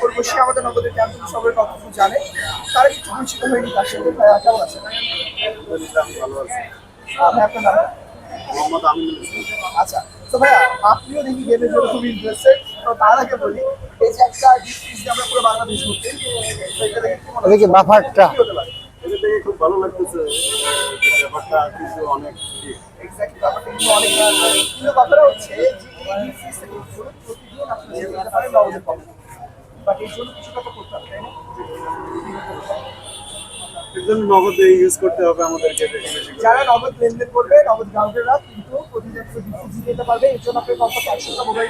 করব সে আমাদের নগদের ক্যাম্পিং সবের কতটুকু জানে তারা কিছু পরিচিত হয়নি তার সাথে ভাইয়া কেমন আছে? ভালো আছে ভাই আপনার নাম? মোহাম্মদ আমিনুল আচ্ছা তো ভাইয়া আপনিও দেখি গেমের জন্য খুব ইন্টারেস্টেড তো তার আগে বলি এই যে একটা ডিস্ট্রিক্ট আমরা পুরো বাংলাদেশ ঘুরতে দেখে বাফারটা। এটা দেখে খুব ভালো লাগতেছে ব্যাপারটা কিন্তু অনেক। এক্স্যাক্টলি ব্যাপারটা কিন্তু অনেক কিন্তু ব্যাপারটা হচ্ছে যে এই ডিস্ট্রিক্ট প্রতিদিন আপনি যেতে পারেন নগদের পাবেন নগদ ইউজ করতে হবে আমাদেরকে। যারা নগদ লেনদেন করবে নগদ গ্রাহকেরা কিন্তু প্রতিদিন ডিপোজিট দিতে পারবে। এর জন্য আপনি কত একশো টাকা মোবাইল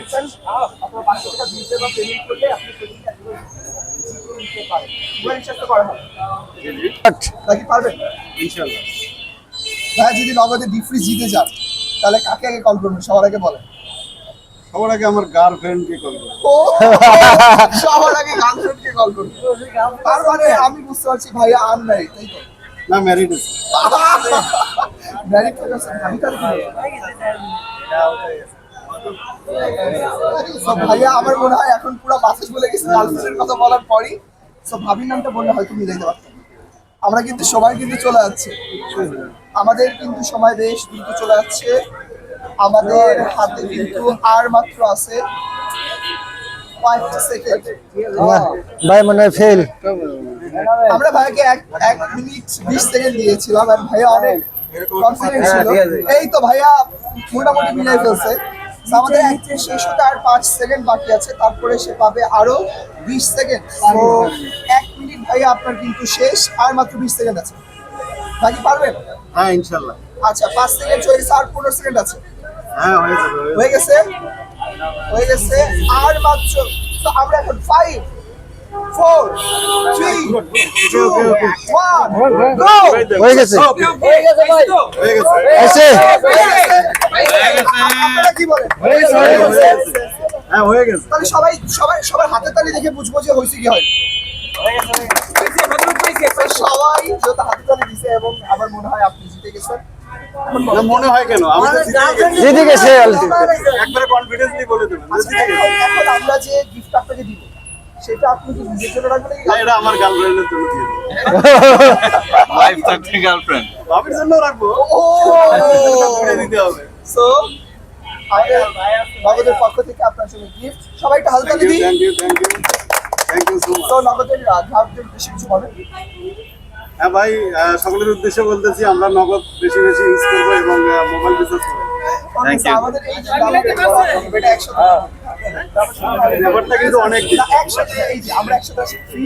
আপনার পাঁচশো টাকা বা পেমেন্ট করলে আপনি প্রতিদিন একশো টাকা নিতে পারেন। মোবাইল রিচার্জ তো করা হয়। জি, জি। নাকি পারবেন? ইনশাল্লাহ ভাই যদি নগদে ডিপ ফ্রিজ জিতে যান তাহলে কাকে আগে কল করবেন? সবার আগে বলেন। সবার আগে আমার গার্লফ্রেন্ডকে করব সবার আগে গার্লফ্রেন্ডকে কল করবেন তার মানে আমি বুঝতে পারছি ভাইয়া আন নাই তাই তো? না ম্যারিড আছে। ডাইরেক্ট আমি তার ভাইয়া আমার মনে হয় এখন পুরো বলে গেছে গার্লফ্রেন্ডের কথা বলার পরই। সো ভাবির নামটা বললে হয়তো মিলাইতে পারতাম আমরা কিন্তু সবাই কিন্তু চলে যাচ্ছে। আমাদের কিন্তু সময় বেশ দ্রুত চলে যাচ্ছে। আমাদের হাতে কিন্তু আর মাত্র আছে কয়েকটা সেকেন্ড ভাই মনে হয় ফেল আমরা ভাইকে এক এক মিনিট বিশ সেকেন্ড দিয়েছিলাম আর ভাইয়া অনেক কনফিডেন্ট ছিল। এই তো ভাইয়া মোটামুটি মিলাই ফেলছে। আমাদের আর পাঁচ সেকেন্ড বাকি আছে তারপরে সে পাবে আরও বিশ সেকেন্ড তো এক মিনিট ভাইয়া আপনার কিন্তু শেষ আর মাত্র বিশ সেকেন্ড আছে। ভাই কি পারবেন? হ্যাঁ ইনশাল্লাহ। আচ্ছা পাঁচ সেকেন্ড চলে গেছে আর পনেরো সেকেন্ড আছে। হ্যাঁ হয়ে যাবে হয়ে গেছে হয়ে গেছে আর মাত্র তো আমরা এখন five four three two one go হয়ে গেছে হয়ে গেছে ভাই হয়ে গেছে আপনারা কি বলেন হয়ে গেছে। হ্যাঁ হয়ে গেছে তাহলে সবাই সবাই সবার হাতে তালি দেখে বুঝব যে হয়েছে কি হয় সবাই যত হাতে তালি দিছে এবং আমার মনে হয় আপনি জিতে গেছেন। মনে হয় কেন? জিতে গেছি। একবারে কনফিডেন্সলি বলে দেবেন আমরা যে গিফট আপনাকে দিব সেটা আপনি কি নিজের জন্য রাখবেন না, এটা আমার গার্লফ্রেন্ডের জন্য দিয়ে দেবো। ওয়াইফ থাকতে গার্লফ্রেন্ড ভাবির জন্য রাখব। ও! দিতে হবে। সো নগদের পক্ষ থেকে আপনার জন্য গিফট সবাই একটা হালকা থ্যাংক ইউ দিদি thank you thank you thank you so তো নগদের গ্রাহকদের উদ্দেশ্যে কিছু বলেন। হ্যাঁ ভাই সকলের উদ্দেশ্যে বলতেছি আমরা নগদ বেশি বেশি ইউজ করব এবং মোবাইল রিচার্জ করব। আমাদের এই যে দাম এটা একসাথে ব্যাপারটা কিন্তু অনেক না, একসাথে এই যে আমরা একসাথে ফ্রি